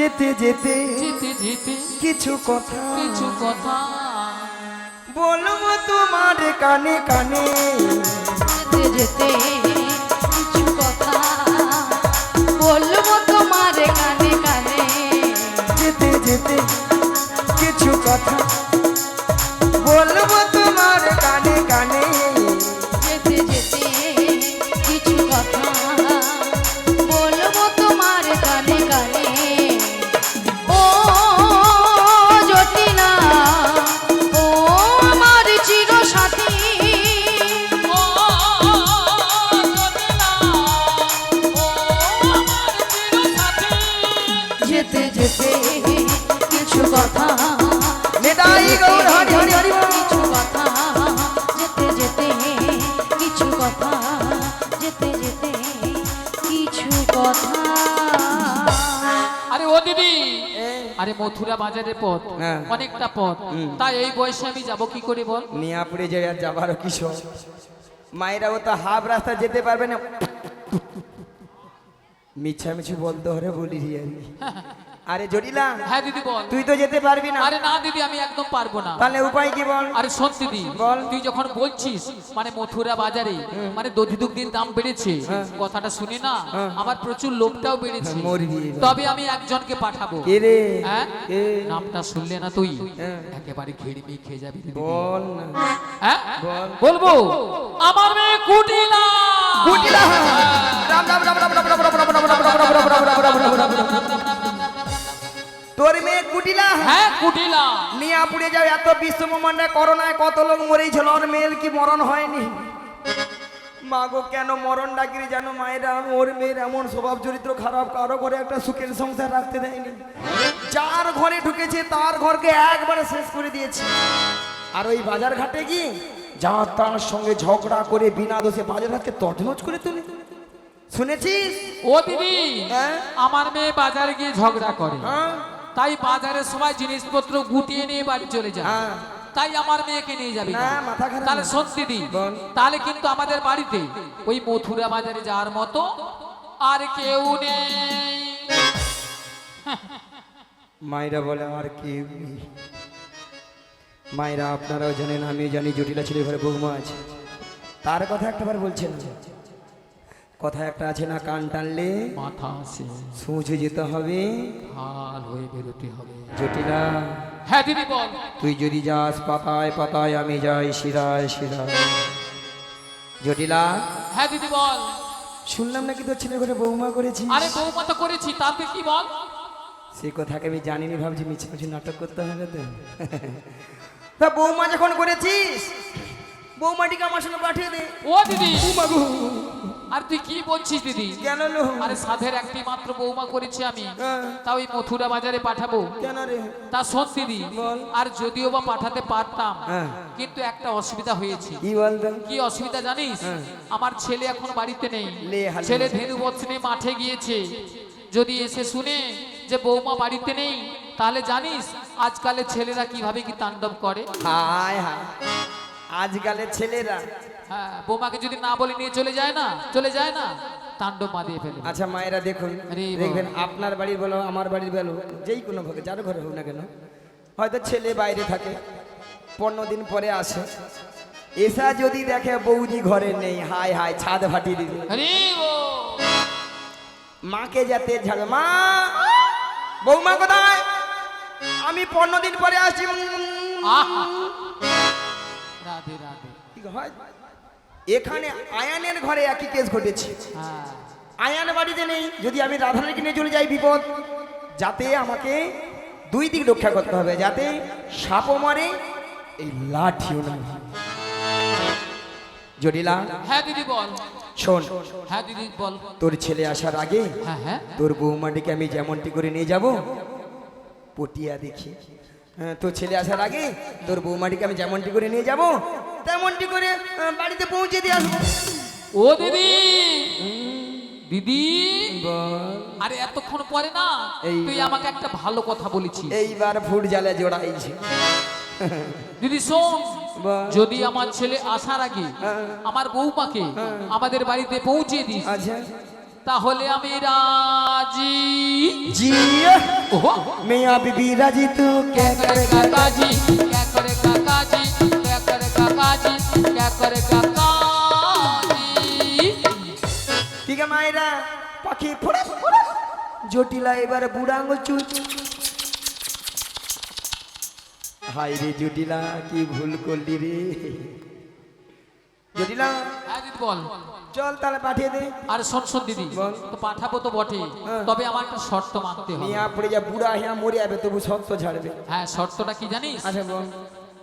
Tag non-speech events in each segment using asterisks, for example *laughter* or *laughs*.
যেতে যেতে যেতে যেতে কিছু কথা কিছু কথা বলব তোমার কানে কানে। যেতে যেতে কিছু কথা বলব তোমার কানে কানে। যেতে যেতে কথা। আরে ও দিদি আরে মথুরা বাজারের পথ হ্যাঁ। অনেকটা পথ। তাই এই বয়সে আমি যাব কি করে বল? মিয়াপুরে যে আর যাবারও কিশোর মায়েরাও তো হাফ রাস্তা যেতে পারবে না। মিছামিছি বলতে হরে বলি রি আর জটিলা হ্যাঁ দিদি বল তুই তো যেতে পারবি না আরে না দিদি আমি একদম পারব না তাহলে উপায় কি বল আরে শোন দিদি বল। তুই যখন বলছিস মানে মথুরা বাজারে মানে দধি দুগ্ধির দাম বেড়েছে কথাটা শুনে না আমার প্রচুর লোকটাও বেড়েছে হ্যাঁ। তবে আমি একজনকে পাঠাবো কে রে হ্যাঁ? নামটা শুনলে না তুই হ্যাঁ। একেবারে ঘেড়ে মেয়ে খেয়ে যাবি দিদি। বল না হ্যাঁ বল। বলব আমার মেয়ে কুটিলা কুটিলা রাম রাম রাম রাম রাম রাম রাম রাম রাম রাম রাম রাম রাম রাম রাম রাম রাম রাম। তোর মেয়ে কুটিলা? হ্যাঁ কুটিলা। মিয়াপুরে যাও এত বিশ্ব ব্রহ্মাণ্ডে করোনায় কত লোক মরেছিল ওর মেয়ের কি মরণ হয়নি? মাগো কেন মরণ ডাকিরে জানো মায়েরা? ওর মেয়ের এমন স্বভাব চরিত্র খারাপ কারও ঘরে একটা সুখের সংসার রাখতে দেয়নি। যার ঘরে ঢুকেছে তার ঘরকে একবারে শেষ করে দিয়েছে। আর ওই বাজার ঘাটে কি যা তার সঙ্গে ঝগড়া করে বিনা দোষে বাজার ঘাটকে তছনছ করে তুলে। শুনেছিস? ও দিদি হ্যাঁ? আমার মেয়ে বাজারে গিয়ে ঝগড়া করে। হ্যাঁ? তাই বাজারের সময় জিনিসপত্র গুটিয়ে নিয়ে বাড়ি চলে যায় হ্যাঁ। তাই আমার মেয়েকে নিয়ে যাবি তাহলে সত্যি দিদি তাহলে কিন্তু আমাদের বাড়িতে ওই মথুরা বাজারে যাওয়ার মতো আর কেউ নেই। মায়েরা বলে আর কি মায়েরা আপনারাও জানেন আমিও জানি জটিলা ছেলে ঘরে বৌমা আছে। তার কথা একটাবার বলছেন। কথা একটা আছে না কান টানলে? মাথা আছে। সূঝে যেতে হবে। হাল হয়ে বেরোতে হবে। জটিলা। হ্যাঁ দিদি বল। তুই যদি যাস পাতায় পাতায় আমি যাই শিরায় শিরায়। জটিলা। হ্যাঁ দিদি বল। শুনলাম নাকি তোর ছেলে ঘরে বৌমা করেছি আরে বৌমা তো করেছি তাতে কি বল? সে কথাকে আমি জানিনি ভাবছি মিছে মিছে নাটক করতে হবে তো। তা বৌমা যখন করেছিস বৌমাটিকে আমার সঙ্গে পাঠিয়ে দে। ও দিদি। আর তুই কি বলছিস দিদি? কেন আরে সাধের একটি মাত্র বৌমা করেছি আমি। হ্যাঁ। তা ওই মথুরা বাজারে পাঠাবো। কেন রে? তা শোন দিদি আর যদিও বা পাঠাতে পারতাম হ্যাঁ। কিন্তু একটা অসুবিধা হয়েছে। কি কি অসুবিধা জানিস? আমার ছেলে এখন বাড়িতে নেই। ছেলে ধেনু বৎসনে মাঠে গিয়েছে। যদি এসে শুনে যে বৌমা বাড়িতে নেই তাহলে জানিস আজকালের ছেলেরা কীভাবে কি তাণ্ডব করে? হায় হায়। আজকালের ছেলেরা হ্যাঁ বৌমাকে যদি না বলে নিয়ে চলে যায় না চলে যায় না তাণ্ডব ফেলে আচ্ছা মায়েরা দেখুন দেখবেন আপনার বাড়ির বলো আমার বাড়ির বলো যেই কোনো ভাবে যার ঘরে হোক না কেন হয়তো ছেলে বাইরে থাকে পনেরো দিন পরে আসে এসা যদি দেখে বৌদি ঘরে নেই হায় হায় ছাদ ফাটিয়ে দিবে। মাকে যাতে ঝাড়ে মা বৌমা কোথায়? আমি পনেরো দিন পরে আসছি। রাধে হয়? এখানে আয়ানের ঘরে একই কেস ঘটেছে। হ্যাঁ। আয়ান বাড়িতে নেই যদি আমি রাধারানীকে নিয়ে চলে যাই বিপদ। যাতে আমাকে দুই দিক রক্ষা করতে হবে যাতে সাপও মারে এই লাঠিও না। জটিলা? হ্যাঁ দিদি বল। শোন। হ্যাঁ দিদি বল। তোর ছেলে আসার আগে হ্যাঁ হ্যাঁ। তোর বৌমাটিকে আমি যেমনটি করে নিয়ে যাব পটিয়া দেখি। তোর ছেলে আসার আগে তোর বৌমাটিকে আমি যেমনটি করে নিয়ে যাব তেমনটি করে বাড়িতে পৌঁছে দিয়ে আসব। ও দিদি! দিদি! আরে এতক্ষণ পরে না এই- তুই আমাকে একটা ভালো কথা বলেছি এইবার ফুট জালে জোড়াইছি। দিদি শোন যদি আমার ছেলে আসার আগে হ্যাঁ। আমার বৌমাকে আমাদের বাড়িতে পৌঁছে দিস আচ্ছা। তাহলে আমি রাজি। জি মেয়া বিবি রাজি তু কে করে কাকাজি কে করে কাকাজি কে করে কাকাজি কে করে কাকাজি। ঠিক মায়েরা পাখি ফোড়া ফোড়া। জটিলা এবার বুড়াঙ্গ চুল। হাই রে জটিলা কি ভুল করলি রে। বল। চল তাহলে পাঠিয়ে দে। আর শোন শোন দিদি বল। তো পাঠাবো তো বটে। হ্যাঁ। তবে আমার একটা শর্ত মানতে হবে। মিয়া পড়ে যা বুড়া হিয়া মরে যাবে তবু সব তো ছাড়বে। হ্যাঁ শর্তটা কি জানিস? আচ্ছা বল।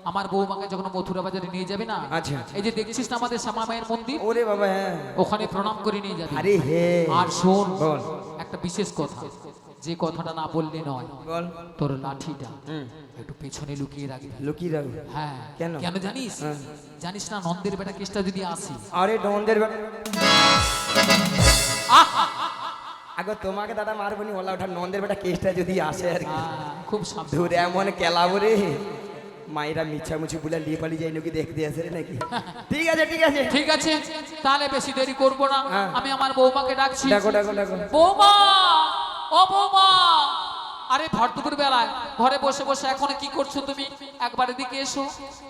আমার বৌমাকে যখন মথুরা বাজারে নিয়ে যাবে না আচ্ছা। এই যে দেখছিস না আমাদের শ্যামা মায়ের মন্দির? ওরে বাবা হ্যাঁ। ওখানে প্রণাম করে নিয়ে যাবে। আরে হে। আর শোন বল। একটা বিশেষ কথা। যে কথাটা না বললে নয় বল। তোর লাঠিটা। একটু পেছনে লুকিয়ে রাখবি লুকিয়ে রাখবে হ্যাঁ। কেন? কেন জানিস? হ্যাঁ। জানিস না নন্দের বেটা কেসটা যদি আসি। আরে ডনদের আগে তোমাকে দাদা মারবনি ওলা ওঠা নন্দের বেটা কেসটা যদি আসে আর কি। হ্যাঁ, খুব ধরে এমন কেলাবো রে। মায়েরা মিছামুছি বলে লিয়ে পালিয়ে যাই নাকি দেখতে আসে রে নাকি? ঠিক আছে ঠিক আছে। ঠিক আছে তাহলে বেশি দেরি করব না। হ্যাঁ। আমি আমার বৌমাকে ডাকছি। ডাকো ডাকো ডাকো। বৌমা! ও বৌমা! আরে ভর দুপুর বেলায় ঘরে বসে বসে এখন কি করছ তুমি? একবার এদিকে এসো।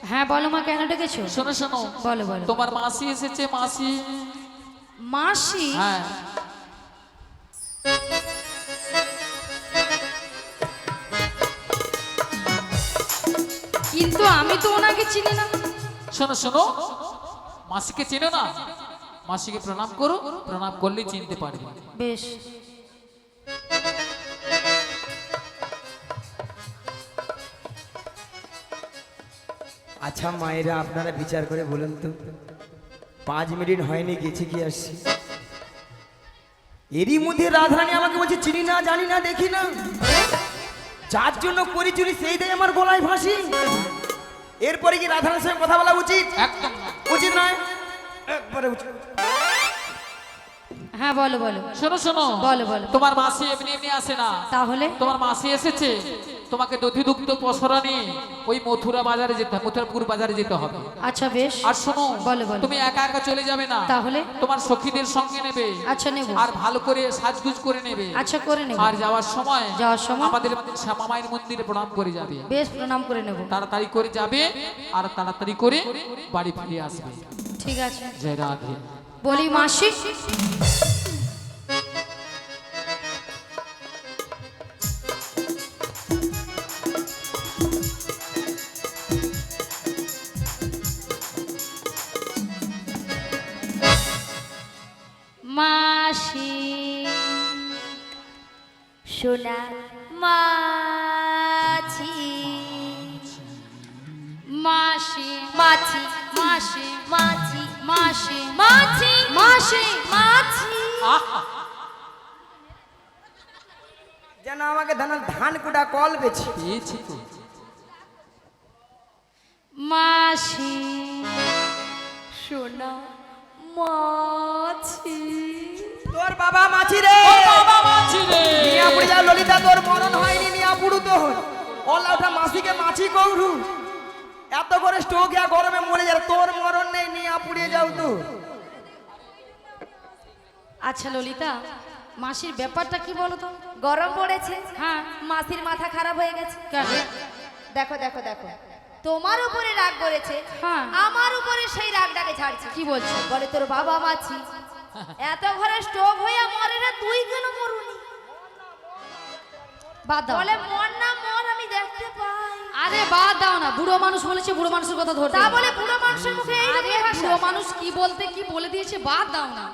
হ্যাঁ বলো মা কেন ডেকেছো? শোনো শোনো। বলো বলো। তোমার মাসি এসেছে মাসি। মাসি? হ্যাঁ। কিন্তু আমি তো ওনাকে চিনি না। শোনো শোনো। মাসিকে চেনো না? মাসিকে প্রণাম করো প্রণাম করলেই চিনতে পারবে। বেশ। আচ্ছা মায়েরা আপনারা বিচার করে বলুন তো। পাঁচ মিনিট হয়নি গেছে কি আসছি এরই মধ্যে রাধারানী আমাকে বলছে চিনি না জানি না দেখি না। যার জন্য করি চুরি সেই দেয় আমার গলায় ফাঁসি এরপরে কি রাধারানীর সঙ্গে কথা বলা উচিত? একদম। উচিত নয়? একবারে উচিত। হ্যাঁ বলো বলো। শোনো শোনো। বলো, বলো। তোমার মাসি এমনি এমনি আসে না। তাহলে? তোমার মাসি এসেছে। তোমাকে দধিদুগ্ধ নিয়ে ওই মথুরা বাজারে যেতে হবে মথুরাপুর বাজারে যেতে হবে। আচ্ছা বেশ। আর শোনো। তুমি একা একা চলে যাবে না। তাহলে? তোমার সখীদের সঙ্গে নেবে। আচ্ছা নেব। আর ভালো করে সাজগুজ করে নেবে। আচ্ছা করে নেব। আর যাওয়ার সময় যাওয়ার সময়? আমাদের শ্যামা মায়ের মন্দিরে প্রণাম করে যাবে। বেশ প্রণাম করে নেব। তাড়াতাড়ি করে যাবে আর তাড়াতাড়ি করে বাড়ি ফিরে আসবে। ঠিক আছে। জয় রাধে। বলি মাসি। সোনা মাছি। মাসি মাছি মাসি মাছি মাসি মাছি মাসি মাছি। যেন আমাকে ধান ধান কুটা কল বেছে। মাসি সোনা মাছি। তোর বাবা মাছি রে। বাবা মাছি রে। নিয়া পুড়ে ললিতা তোর মরণ হয়নি নিয়া পুড়ু তো ওলা ওটা মাসিকে মাছি কৌরু। এত করে স্টোক ইয়া গরমে মরে যায় তোর মরণ নেই নিয়া পুড়িয়ে যাও তো। আচ্ছা ললিতা মাসির ব্যাপারটা কি বলো তো? গরম পড়েছে। হ্যাঁ। মাসির মাথা খারাপ হয়ে গেছে। কেন? দেখো দেখো দেখো। তোমার উপরে রাগ করেছে হ্যাঁ। আমার উপরে সেই রাগটাকে ছাড়ছে। কি বলছো? বলে তোর বাবা মাছি। এত ঘরে স্ট্রোক হয়ে মরে না তুই কেন মরুনি বাদ দাও। বলে মর না মর আমি দেখতে পাই। আরে বাদ দাও না বুড়ো মানুষ বলেছে বুড়ো মানুষের কথা ধরতে তা বলে বুড়ো মানুষের মুখে এই আরে বুড়ো মানুষ কি বলতে কি বলে দিয়েছে বাদ দাও না।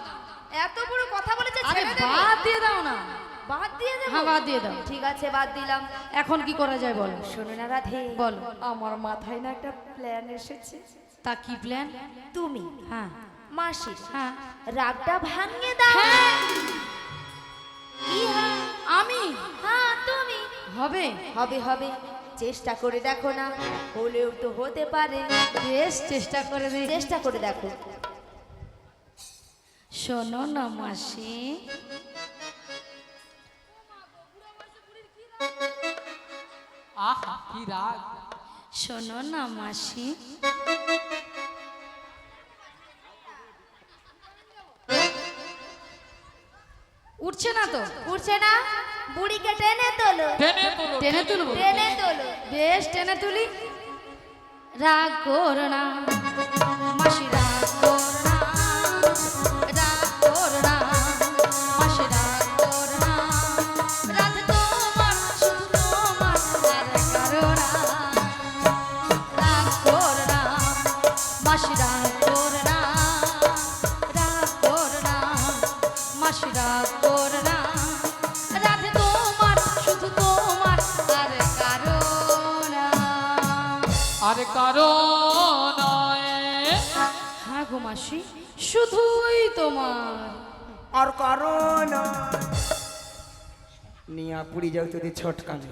এত বড় কথা বলেছে আরে বাদ দিয়ে দাও না। বাদ দিয়ে দেবো? হ্যাঁ বাদ দিয়ে দাও। ঠিক আছে বাদ দিলাম। এখন কি করা যায় বলো? শোনো না রাধে বলো। আমার মাথায় না একটা প্ল্যান এসেছে। তা কি প্ল্যান তুমি হ্যাঁ। মাসির হ্যাঁ। রাগটা ভাঙিয়ে দাও। হ্যাঁ। আমি? হ্যাঁ তুমি। হবে? হবে হবে। চেষ্টা করে দেখো না হলেও তো হতে পারে। বেশ চেষ্টা করে দে চেষ্টা করে দেখো। শোনো না মাসি। আহা কি রাগ। শোনো না মাসি। উঠছে না তো? উঠছে না? বুড়িকে টেনে তোলো। টেনে তোলো টেনে তুলবো টেনে তোলো। বেশ টেনে তুলি। রাগ করো না। মাসি মাসি শুধুই তোমার। আর কারণ নিয়া পুরি যাও যদি ছটকানে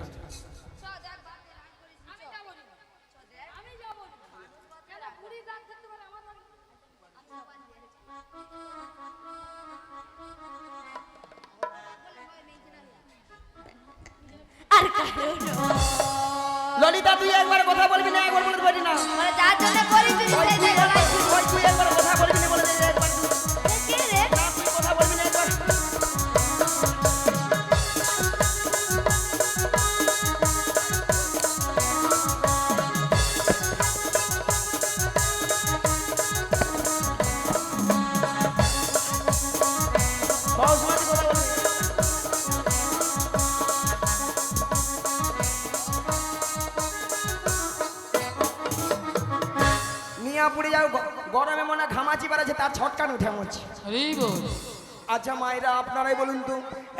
আচ্ছা মায়েরা আপনারাই বলুন তো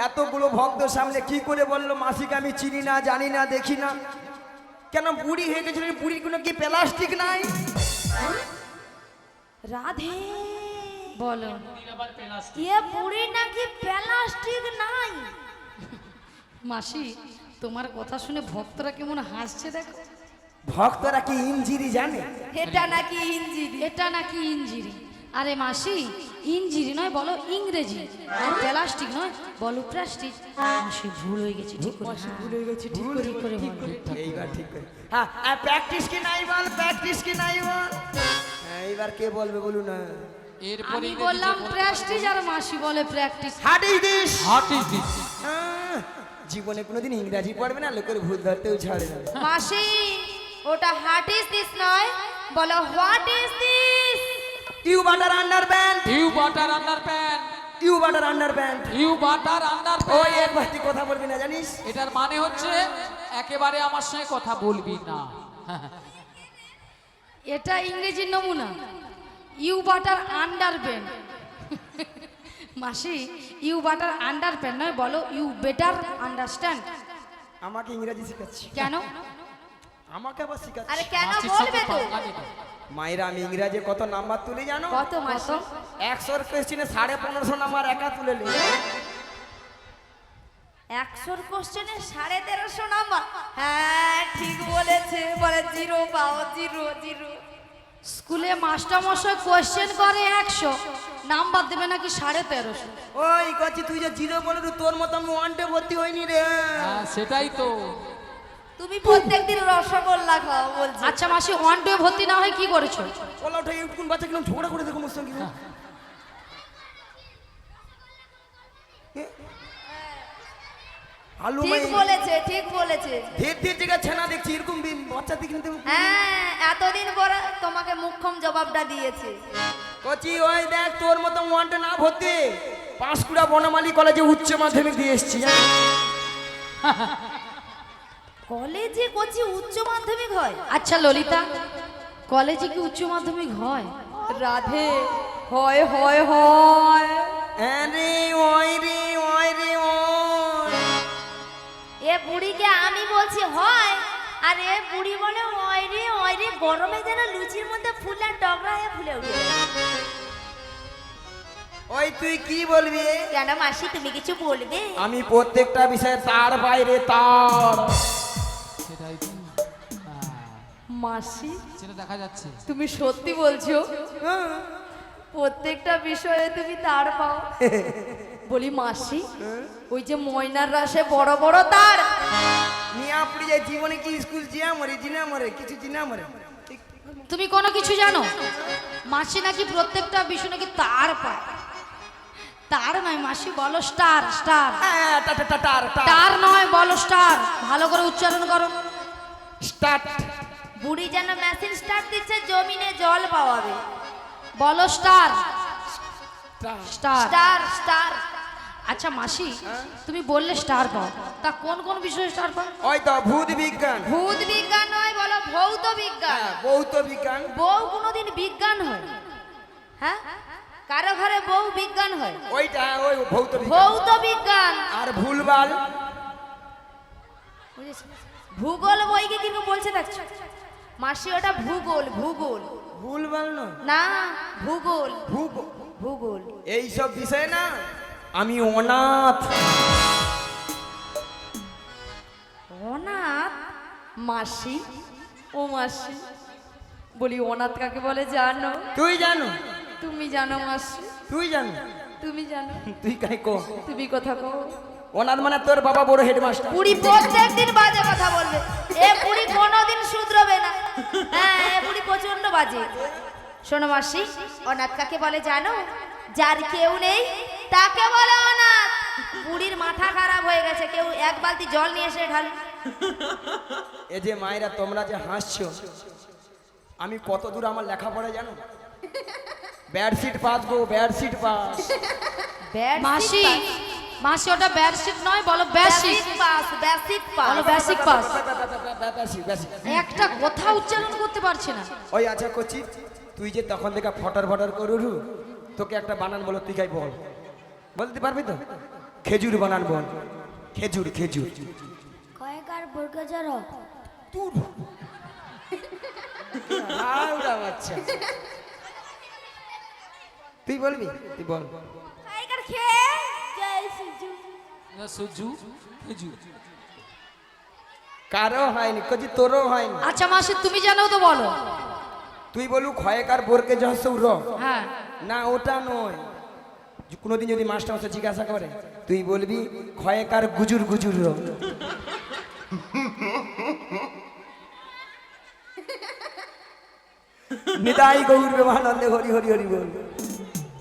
এতগুলো ভক্ত সামনে কি করে বলল? মাসিকে আমি চিনি না জানি না দেখি না। কেন বুড়ি হয়ে গেছিল বুড়ির কোনো কি প্লাস্টিক নাই? রাধে বলো। এ বুড়ি নাকি প্লাস্টিক নাই? মাসি তোমার কথা শুনে ভক্তরা কেমন হাসছে দেখো। ভক্তরা কি ইঞ্জিরি জানে? এটা নাকি ইঞ্জিরি? এটা নাকি ইঞ্জিরি? আরে মাসি ইঞ্জিরি নয় বলো ইংরেজি। আর প্লাস্টিক নয় বলো প্লাস্টিক। মাসি ভুল হয়ে গেছে ঠিক করে। হ্যাঁ। ভুল হয়ে গেছে ঠিক করে। ঠিক করে এইবার ঠিক করে। হ্যাঁ আর প্র্যাকটিস কি নাই বল? প্র্যাকটিস কি নাই বল? হ্যাঁ, এইবার কে বলবে বলুন না। এরপরে আমি বললাম প্রেস্টিজ আর মাসি বলে প্র্যাকটিস হাট ইজ দিস ইজ দিস জীবনে কোনোদিন ইংরাজি পড়বে না লোকের ভুল ধরতেও ছাড়ে না মাসি ওটা হাট ইজ দিস নয় বলো what is this you butter under band you butter under pant you butter under you butter under ওই প্যান্ট একবার তুই কথা বলবি না জানিস? এটার মানে হচ্ছে একেবারে আমার সঙ্গে কথা বলবি না। এটা ইংরেজির নমুনা। ইউ বাটার আন্ডার প্যান্ট মাসি ইউ বাটার আন্ডার প্যান্ট নয় বলো ইউ বেটার আন্ডারস্ট্যান্ড আমাকে ইংরেজি শেখাচ্ছি। কেন? আমাকে আবার শেখাচ্ছি? আরে কেন বলবে তো মায়েরা আমি ইংরাজি কত নাম্বার তুলি জানো? কত মাসি? একশোর কোয়েশ্চেনে সাড়ে পনেরোশো নাম্বার একা তুলে নি একশোর কোশ্চেনে সাড়ে তেরোশো নাম্বার? হ্যাঁ ঠিক বলেছে। বলে জিরো পাও জিরো জিরো। স্কুলে মাস্টারমশাই কোয়েশ্চেন করে একশো। নাম্বার দেবে নাকি সাড়ে তেরোশো? ওই কচ্ছি তুই যে জিরো বলে তোর মতো আমি ওয়ানটে ভর্তি হইনি রে। হ্যাঁ, সেটাই তো। তুমি প্রত্যেকদিন রসগোল্লা খাও বলছি। আচ্ছা মাসি ওয়ান টু ভর্তি না হয় কি করেছ? ওলা উঠে বাচ্চা কিরম ঝগড়া করে দেখো মোর সঙ্গে আলু ঠিক বলেছে ঠিক বলেছে। ধীর ধীর জায়গা ছেনা দেখছি এরকম বাচ্চা হ্যাঁ এতদিন পরে তোমাকে মুখ্যম জবাবটা দিয়েছে। কচি ওই দেখ তোর মতো ওয়ানটে না ভর্তি পাঁশকুড়া বনমালী কলেজে উচ্চ মাধ্যমিক দিয়ে এসছি? *laughs* কলেজে কচি উচ্চ মাধ্যমিক হয়? আচ্ছা ললিতা কলেজে কি উচ্চ মাধ্যমিক হয়? রাধে হয় হয় হয়। আরে ওই রে ওই রে ওই। এ বুড়িকে আমি বলছি হয়। আর এ বুড়ি বলে ওই রে ওই রে গরমে যেন লুচির মধ্যে ফুলের ডগরা হয়ে ফুলে উঠে। ওই তুই কি বলবি? কেন মাসি তুমি কিছু বলবে? আমি প্রত্যেকটা বিষয়ে তার বাইরে তার। মাসি সেটা দেখা যাচ্ছে। তুমি সত্যি বলছো? হ্যাঁ। প্রত্যেকটা বিষয়ে তুমি তার পাও। বলি মাসি ওই যে ময়নার রাসে বড় বড় তার। নিয়ে আপনি যে জীবনে কি স্কুল জিয়া মরে জিনা মরে কিছু জিনা মরে? তুমি কোনো কিছু জানো? মাসি নাকি প্রত্যেকটা বিষয় নাকি তার পায়। তার নয় মাসি বলো স্টার স্টার হ্যাঁ, টা- টা- টা- টার, টার। তার নয় বলো স্টার ভালো করে উচ্চারণ করো। স্টার্ট বুড়ি যেন মেশিন স্টার্ট দিচ্ছে জমিনে জল পাওয়াবে। বলো স্টার। স্টার। স্টার। স্টার আচ্ছা মাসি তুমি বললে স্টার পাও। তা কোন কোন বিষয়ে স্টার পাও? ওই তো ভূত বিজ্ঞান। ভূত বিজ্ঞান নয় বলো ভৌত বিজ্ঞান। হ্যাঁ, ভৌত বিজ্ঞান। বউ কোনোদিন বিজ্ঞান হয়? হ্যাঁ? কারও ঘরে বউ বিজ্ঞান হয়? ওইটা ওই ভৌত বিজ্ঞান। ভৌত বিজ্ঞান। আর ভুলবাল? ভূগোল বইকে কিন্তু বলছে দেখছ। মাসি ওটা ভূগোল ভূগোল। ভুলবাল নয় না ভূগোল। ভূগোল? ভূগোল। এইসব বিষয় না? আমি অনাথ। অনাথ? মাসি? ও মাসি বলি অনাথ কাকে বলে জানো? তুই জানো? তুমি জানো মাসি? তুই জানো? তুমি জানো? তুই কাই কো? তুমি কথা কও? অনাথ মানে তোর বাবা বড় হেডমাস্টার। পুরি প্রত্যেক দিন বাজে কথা বলবে। এ পুরি কোনোদিন শুধরবে না। হ্যাঁ এ পুরি প্রচণ্ড বাজে। শোনো মাসি অনাথ কাকে বলে জানো? যার কেউ নেই তাকে বলে অনাথ। বুড়ির মাথা খারাপ হয়ে গেছে কেউ এক বালতি জল নিয়ে এসে ঢাল এ যে মায়েরা তোমরা যে হাসছো আমি কত দূর আমার লেখাপড়া জানো? ব্যাডশিট পাস গো ব্যাডশিট পাস মাসি মাসি ওটা ব্যাডশিট নয় বলো বেসিক পাস বেসিক বলো পাস বেসিক পাস একটা কথা উচ্চারণ করতে পারছে না। ওই আচ্ছা করছি তুই যে তখন থেকে ফটার ফটার করু তোকে একটা বানান বলো তুই খাই বল বলতে পারবি তো? খেজুর বানান বল। খেজুর খেজুর। কয়েকার বর্গে জড় তুর। হাওড়া বাচ্চা। তুই বলবি? তুই বল। কয়েকার খেয়ে। সিজু? সুজু। কারও হয়নি কজি তোরও হয়নি। আচ্ছা মাসি তুমি জানো তো বলো। তুই বলু ক্ষয়কার বোরকে জহসৌ র হ্যাঁ। না ওটা নয়। কোনোদিন যদি মাস্টার মাস্টার জিজ্ঞাসা করে তুই বলবি ক্ষয়কার গুজুর গুজুর র নিতাই গৌর বিমানন্দে হরি হরি হরি বল।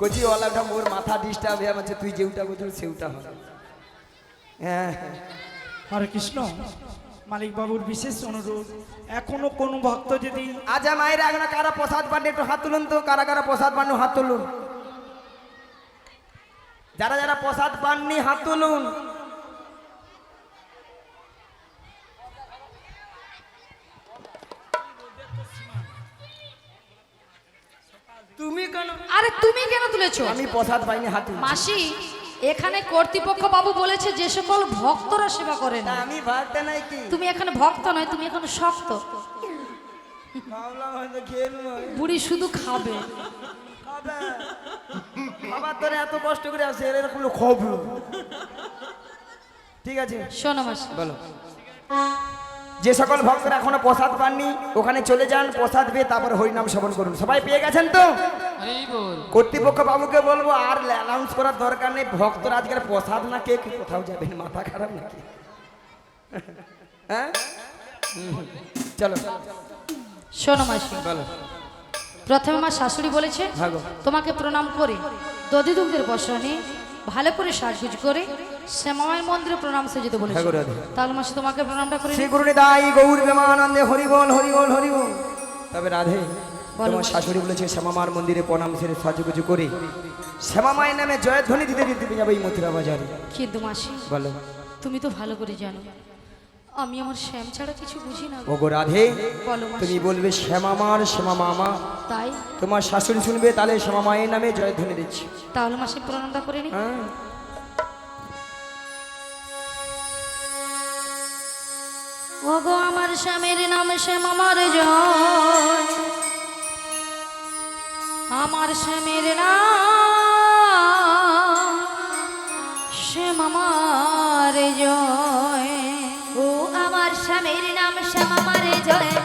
কচি ওলাটা মোর মাথা ডিস্টার্ব হয়ে আছে তুই যেউটা বুঝুর সেউটা হবে হ্যাঁ। হরে কৃষ্ণ। মালিক বাবুর বিশেষ অনুরোধ এখনও কোন ভক্ত যদি আজ মায়ের এখন কারা প্রসাদ পান একটু হাত তুলুন তো কারা কারা প্রসাদ পান হাত তুলুন। যারা যারা প্রসাদ পাননি হাত তুলুন। তুমি কেন? আরে তুমি কেন তুলেছো? আমি প্রসাদ পাইনি হাত মাসি এখানে কর্তৃপক্ষ বাবু বলেছে যে সকল ভক্তরা সেবা করে না। আমি ভাবতে নাই কি? তুমি এখানে ভক্ত নয় তুমি এখানে শক্ত। বুড়ি শুধু খাবে। খাবার তোরে এত কষ্ট করে আসে এরকম খবর ঠিক আছে? শোনো মাসি। বলো। যে সকল ভক্তরা এখনও প্রসাদ পাননি ওখানে চলে যান প্রসাদ পেয়ে তারপর হরিনাম শ্রবণ করুন। সবাই পেয়ে গেছেন তো? কর্তৃপক্ষ বাবুকে বলব আর অ্যানাউন্স করার দরকার নেই ভক্তরা আজকের প্রসাদ না কে কোথাও যাবেন? মাথা খারাপ নাকি? হ্যাঁ? চলো। শোনো মাসি বলো। প্রথমে আমার শাশুড়ি বলেছে ভাগো। তোমাকে প্রণাম করে। দধি দুগ্ধের বসনে ভালো করে সাজগুজ করে শ্যামায় মন্দিরে প্রণাম সে যেতে বলে তাহলে মাসি তোমাকে প্রণামটা করে শ্রী গুরু দাই গৌর প্রেমানন্দে হরিবল হরিবল হরিবল তবে রাধে তোমার শাশুড়ি বলেছে শ্যামামার মন্দিরে প্রণাম সেরে সাজুগুজু করে। শ্যামামায়ের নামে জয়ধ্বনি দিতে দিতে যাবে এই মথুরা বাজারে। কিন্তু মাসি বলো। তুমি তো ভালো করে জানো। আমি আমার শ্যাম ছাড়া কিছু বুঝি না গো। ওগো রাধে বলো তুমি বলবে শ্যামামার শ্যামা মামা। তাই? তোমার শাশুড়ি শুনবে তাহলে শ্যামা মায়ের নামে জয়ধ্বনি দিচ্ছি। তাহলে মাসি প্রণামটা করে নি। হ্যাঁ। ওগো আমার স্বামীর নাম শ্যাম আমার জয়। আমার স্বামীর নাম শ্যাম আমার জয়। শ্যামামারে জয় আমার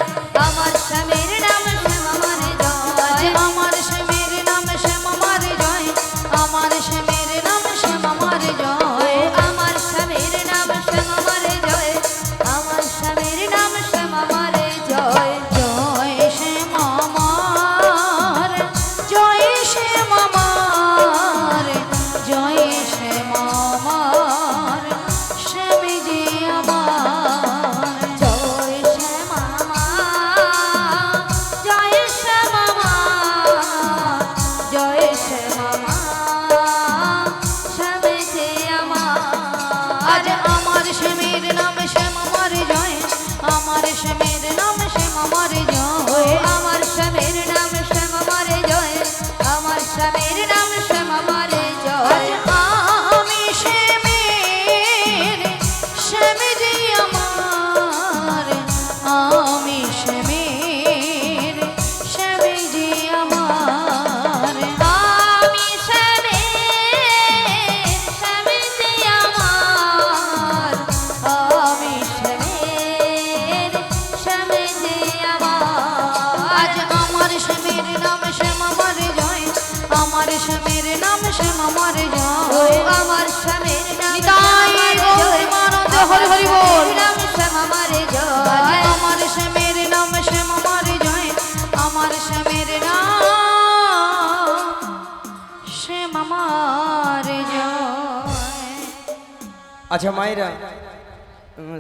আচ্ছা মায়েরা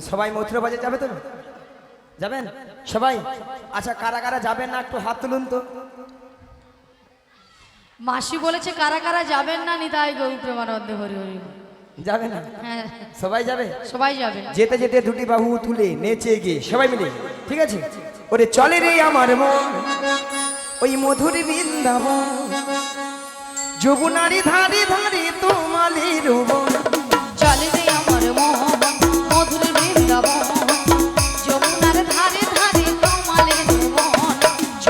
সবাই মথুরা বাজার যাবে তো? যাবেন? সবাই? আচ্ছা কারা কারা যাবেন না একটু হাত তুলুন তো। মাসি বলেছে কারা কারা যাবেন না নিতাই গৌর প্রেমানন্দে হরি হরি। যাবে না? হ্যাঁ। সবাই যাবে? সবাই যাবে। যেতে যেতে দুটি বাহু তুলে নেচে গিয়ে সবাই মিলে ঠিক আছে? ওরে চলে রে আমার মন ওই মধুর বৃন্দাবন। যমুনারি ধারে ধারে তোমালির মন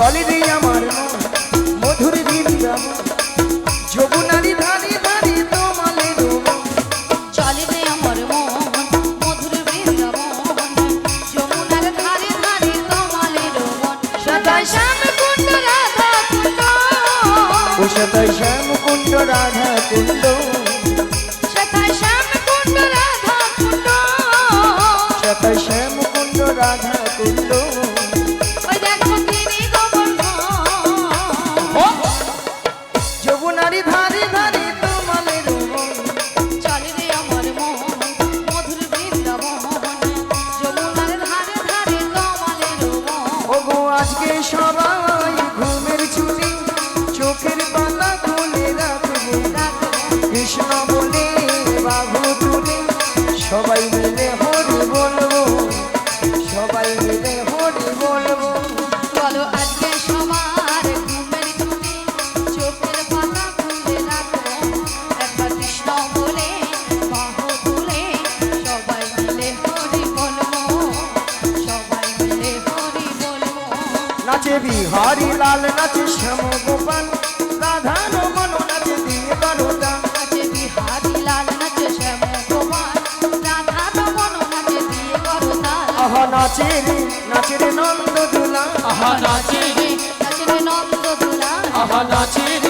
চলে নাচে রে নন্দ দুলা। আহা নাচে নাচে রে নন্দ দুলা। আহা নাচে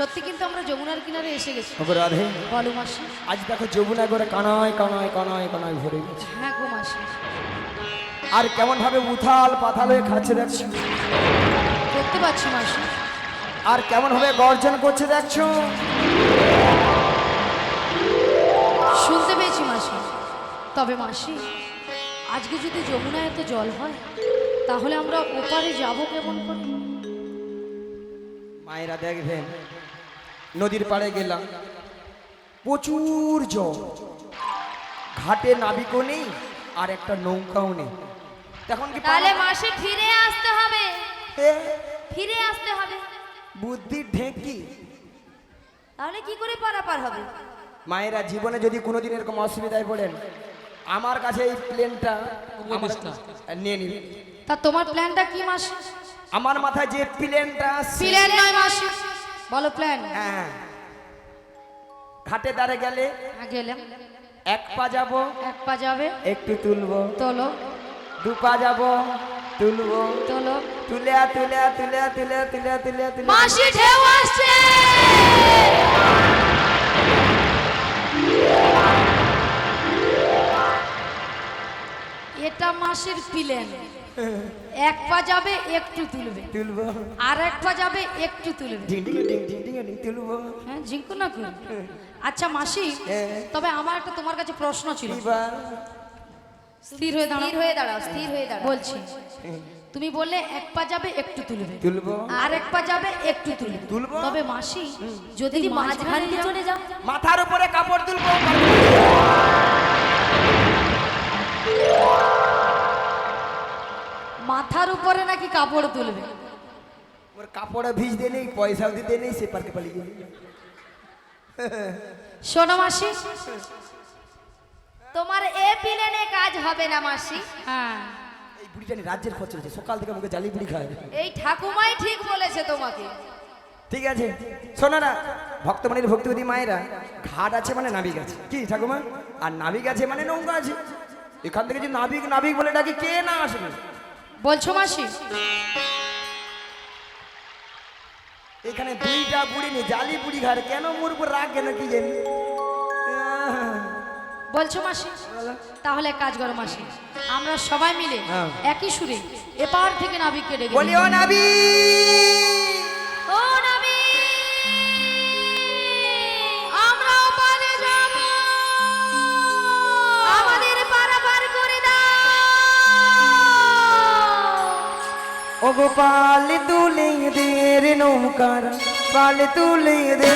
সত্যি কিন্তু আমরা যমুনার কিনারে এসে গেছি। ওগো রাধে। বলো মাসি। আজ দেখো যমুনা করে কানায় কানায় কানায় কানায় ভরে গেছে। হ্যাঁ গো মাসি। আর কেমন ভাবে উথাল পাথাল হয়ে খাচ্ছে দেখছ? দেখতে পাচ্ছি মাসি। আর কেমন ভাবে গর্জন করছে দেখছ? শুনতে পেয়েছি মাসি। তবে মাসি আজকে যদি যমুনায় এত জল হয় তাহলে আমরা ওপারে যাব কেমন করে? মায়েরা দেখবেন নদীর পাড়ে গেলাম। প্রচুর জল। ঘাটে নাবিকও নেই আর একটা নৌকাও নেই। তখন কি তাহলে মাসে ফিরে আসতে হবে। ফিরে আসতে হবে। বুদ্ধির ঢেঁকি। তাহলে কি করে পারাপার হবে? মায়েরা জীবনে যদি কোনোদিন এরকম অসুবিধায় পড়েন আমার কাছে এই প্লেনটা উপদেশটা। নিয়ে নিবে তা তোমার প্ল্যানটা কি মাসি? আমার মাথায় যে প্লেনটা আসছে, প্ল্যান নয় মাসি। বলো প্ল্যান হ্যাঁ। ঘাটে দাঁড়ে গেলে গেলাম। এক পা যাব এক পা যাবে। একটু তুলবো। তোলো। দু পা যাব তুলবো। তোলো। তুলে তুলে তুলে তুলে তুলে তুলে তুলে মাসি ঢেউ আসছে! এটা মাসির পিলেন এক পা যাবে একটু তুলবে। তুলবো। আর এক পা যাবে একটু তুলবে। তুলবো। হ্যাঁ জিঙ্কু না আচ্ছা মাসি হ্যাঁ। তবে আমার একটা তোমার কাছে প্রশ্ন ছিল। এবার স্থির হয়ে দাঁড়াও। স্থির হয়ে দাঁড়াও স্থির হয়ে দাঁড়াও। বলছি। তুমি বললে এক পা যাবে একটু তুলবে। তুলবো। আর এক পা যাবে একটু তুলবে। তুলবো। তবে মাসি যদি মাঝখানে চলে যাও। মাথার উপরে কাপড় তুলবো। উপরে নাকি কাপড় তুলবে? ওর কাপড়ে ভিজতে নেই পয়সাও দিতে নেই সে পার্কে পালিয়ে গেল। শোনো মাসি তোমার এ পিলেনে কাজ হবে না মাসি। হ্যাঁ। এই বুড়িটা নিয়ে রাজ্যের খরচ রয়েছে সকাল থেকে মুখে জালি বুড়ি খায়। এই ঠাকুমাই ঠিক বলেছে তোমাকে। ঠিক আছে শোনো না ভক্তমণির ভক্তিবতী মায়েরা ঘাট আছে মানে নাবিক আছে। কি ঠাকুমা? আর নাবিক আছে মানে নৌকা আছে। এখান থেকে যদি নাবিক নাবিক বলে ডাকি কে না আসবে? বলছো মাসি? এখানে দুইটা বুড়ি নেই জালি বুড়ি ঘর কেন মোর উপর রাগ কেন কি জানি? বলছো মাসি? তাহলে এক কাজ করো মাসি। আমরা সবাই মিলে হ্যাঁ। একই সুরে এপার থেকে নাবিককে ডেকে বলি ও নাবি ও ও গোপাল তুলে দে রে নৌকার পাল তুলে দে।